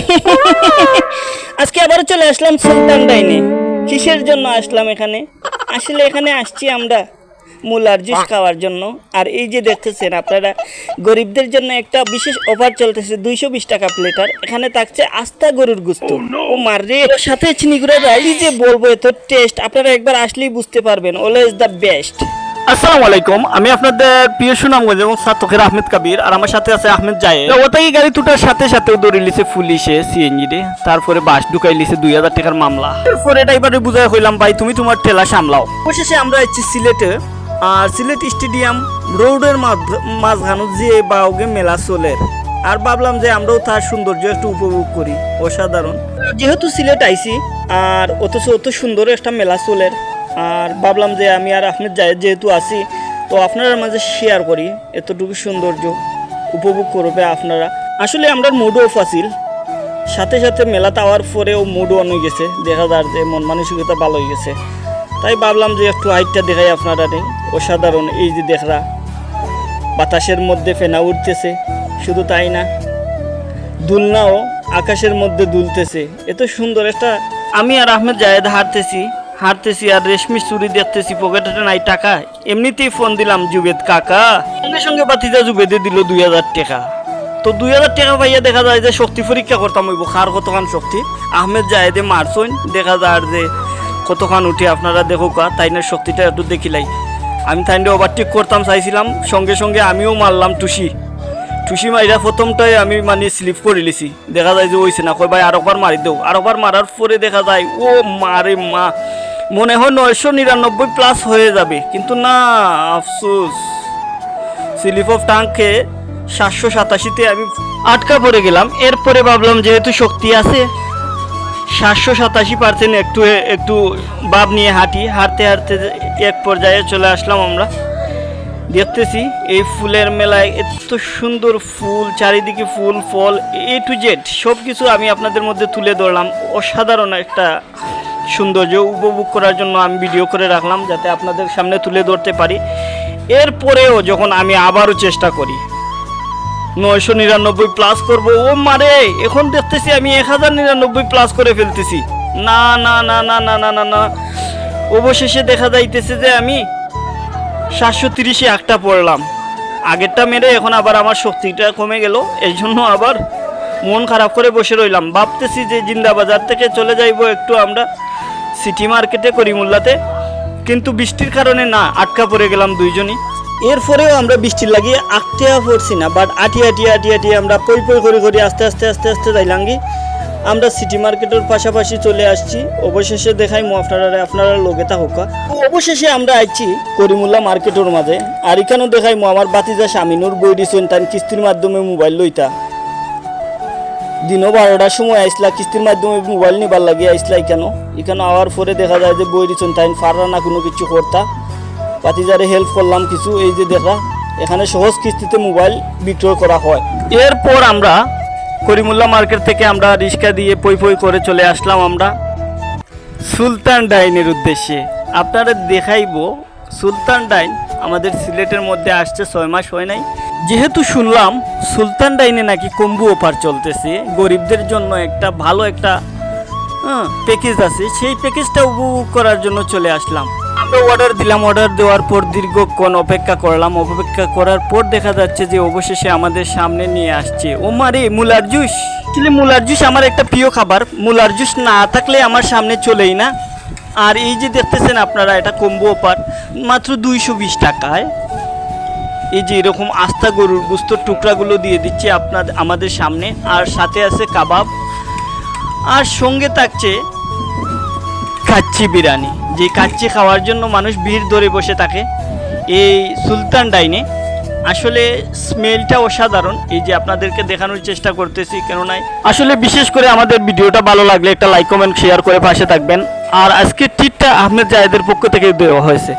আজকে আবারও চলে আসলাম সুলতান ডাইনে। কিসের জন্য আসলাম এখানে? আসলে এখানে আসছি আমরা মুলার জুস খাওয়ার জন্য। আর এই যে দেখতেছেন আপনারা গরিবদের জন্য একটা বিশেষ অফার চলতেছে দুইশো বিশ টাকা প্লেটার এখানে থাকছে আস্তা গরুর গুস্ত। ও মারে সাথে চিনিগুড়া রাই যে বলব এত টেস্ট আপনারা একবার আসলেই বুঝতে পারবেন অলওয়েজ দ্য বেস্ট আসসালামু আলাইকুম। আমি আপনাদের প্রিয় সুনামগঞ্জ এবং সাতকের আহমেদ কাবির আর আমার সাথে আছে আহমেদ জায়ে ওটাই গাড়ি দুটার সাথে সাথে দৌড়ে লিছে পুলিশে সিএনজি রে। তারপরে বাস ঢুকাই লিছে দুই হাজার টাকার মামলা। এরপরে এটা বুঝাই হইলাম ভাই তুমি তোমার ঠেলা সামলাও। অবশেষে আমরা এসেছি সিলেটে আর সিলেট স্টেডিয়াম রোডের মাঝখানো যে বাউগে মেলা চলের আর ভাবলাম যে আমরাও তার সৌন্দর্য একটু উপভোগ করি অসাধারণ। যেহেতু সিলেট আইছি আর অথচ অত সুন্দর একটা মেলা চলের আর ভাবলাম যে আমি আর আহমেদ জায়েদ যেহেতু আছি, তো আপনাদের মাঝে শেয়ার করি। এতটুকু সৌন্দর্য উপভোগ করবে আপনারা। আসলে আমরা মুড অফ আছিল সাথে সাথে মেলা তাওয়ার পরেও মুড অন হয়ে গেছে। দেখা যার যে মন মানসিকতা ভালো হয়ে গেছে। তাই ভাবলাম যে একটু হাইটটা দেখাই আপনারা নেই। অসাধারণ এই যে দেখরা, বাতাসের মধ্যে ফেনা উঠতেছে। শুধু তাই না, দুলনাও আকাশের মধ্যে দুলতেছে। এত সুন্দর একটা, আমি আর আহমেদ জায়েদ হারতেছি হারতেছি আর রেশমি চুরি দেখতেছি, পকেটে নাই টাকা। এমনিতেই ফোন দিলাম, জুবেদ কাকা। সঙ্গে সঙ্গে বাতিজা জুবেদে দিল দুই হাজার টাকা। তো দুই হাজার টাকা পাইয়া দেখা যায় যে শক্তি পরীক্ষা করতাম হইব। খার কতখান শক্তি? আহমেদ জায়েদে মারছইন। দেখা যায় যে কতখান উঠে আপনারা দেখো কা তাই না শক্তিটা একটু দেখিলাই আমি তাইন্ডে ওভারটেক করতাম, চাইছিলাম। সঙ্গে সঙ্গে আমিও মারলাম টুসি। টুসি মাইরা প্রথমটাই আমি মানে স্লিপ করে লিছি দেখা যায় যে ওইছে না কই ভাই আরেকবার মারি দেও। আরেকবার মারার পরে দেখা যায়, ও মারে মা। মনে হয় নয়শো নিরানব্বই প্লাস হয়ে যাবে। কিন্তু না, আফসোস। স্লিপ অফ টাঙ্কে সাতশো সাতাশিতে আমি আটকা পড়ে গেলাম। এরপরে ভাবলাম যেহেতু শক্তি আছে, সাতশো সাতাশি পার্সেন্ট একটু একটু ভাব নিয়ে হাঁটি। হাঁটতে হাঁটতে এক পর্যায়ে চলে আসলাম আমরা। দেখতেছি এই ফুলের মেলায় এত সুন্দর ফুল, চারিদিকে ফুল, ফল এ টু জেড সব কিছু আমি আপনাদের মধ্যে তুলে ধরলাম। অসাধারণ একটা সৌন্দর্য উপভোগ করার জন্য আমি ভিডিও করে রাখলাম যাতে আপনাদের সামনে তুলে ধরতে পারি। এরপরেও যখন আমি আবারও চেষ্টা করি, নয়শো নিরানব্বই প্লাস করব, ও মারে এখন দেখতেছি আমি এক হাজার নিরানব্বই প্লাস করে ফেলতেছি। না না না না না না না না। অবশেষে দেখা যাইতেছে যে আমি সাতশো তিরিশে একটা পড়লাম। আগেরটা মেরে এখন আবার আমার শক্তিটা কমে গেল, এই জন্য আবার মন খারাপ করে বসে রইলাম। ভাবতেছি যে জিন্দাবাজার থেকে চলে যাইবো একটু আমরা। সিটি মার্কেটে করিমুল্লাতে। কিন্তু বৃষ্টির কারণে না, আটকা পড়ে গেলাম দুইজনই। এরপরেও আমরা বৃষ্টির লাগিয়ে আটটিয়া পড়ছি না বাট আটি আটি আটি আটি আমরা পই পই করে করে আস্তে আস্তে আস্তে আস্তে যাইলাঙ্গি। আমরা সিটি মার্কেটের পাশাপাশি চলে আসছি। অবশেষে দেখাই মো আপনারা আপনারা লোকে থাকুকা অবশেষে আমরা আইছি করিমুল্লা মার্কেটের মাঝে। আর এখানেও দেখাই মো আমার বাতিজা স্বামীনুর বই দিছেন তাই কিস্তির মাধ্যমে মোবাইল লইতা। দিনও বারোটার সময় আইসলা, কিস্তির মাধ্যমে মোবাইল নিবার লাগিয়ে আইসলা এখানে এখানে আওয়ার পরে দেখা যায় যে বই দিচ্ছেন তাই ফাররা না কোনো কিছু করতা। পাতিজারে হেল্প করলাম কিছু, এই যে দেখা, এখানে সহজ কিস্তিতে মোবাইল বিক্রয় করা হয়। এরপর আমরা করিমুল্লা মার্কেট থেকে আমরা রিক্সা দিয়ে পই পই করে চলে আসলাম আমরা সুলতান ডাইনের উদ্দেশ্যে। আপনারা দেখাইব, সুলতান ডাইন আমাদের সিলেটের মধ্যে আসছে, ছয় মাস হয় নাই। যেহেতু শুনলাম সুলতান ডাইনে নাকি কম্বু অফার চলতেছে, গরিবদের জন্য একটা ভালো একটা প্যাকেজ আছে, সেই প্যাকেজটা উপভোগ করার জন্য চলে আসলাম। আমরা অর্ডার দিলাম অর্ডার দেওয়ার পর দীর্ঘক্ষণ অপেক্ষা করলাম। অপেক্ষা করার পর দেখা যাচ্ছে যে অবশেষে আমাদের সামনে নিয়ে আসছে। ও মারে মুলার জুস! আসলে মুলার জুস আমার একটা প্রিয় খাবার। মুলার জুস না থাকলে আমার সামনে চলেই না। আর এই যে দেখতেছেন আপনারা, এটা কম্বো অফার মাত্র দুইশো বিশ টাকায়। এই যে এরকম আস্থা গরুর গুস্তর টুকরাগুলো দিয়ে দিচ্ছে আপনার, আমাদের সামনে। আর সাথে আছে কাবাব। আর সঙ্গে থাকছে কাচ্চি বিরিয়ানি। যে কাচ্চি খাওয়ার জন্য মানুষ ভিড় ধরে বসে থাকে এই সুলতান ডাইনে। আসলে স্মেলটা অসাধারণ। এই যে আপনাদেরকে দেখানোর চেষ্টা করতেছি, কেননা আসলে বিশেষ করে আমাদের ভিডিওটা ভালো লাগলে একটা লাইক, কমেন্ট শেয়ার করে পাশে থাকবেন। আর আজকে টিটটা আহমেদ জায়েদের পক্ষ থেকে দেওয়া হয়েছে।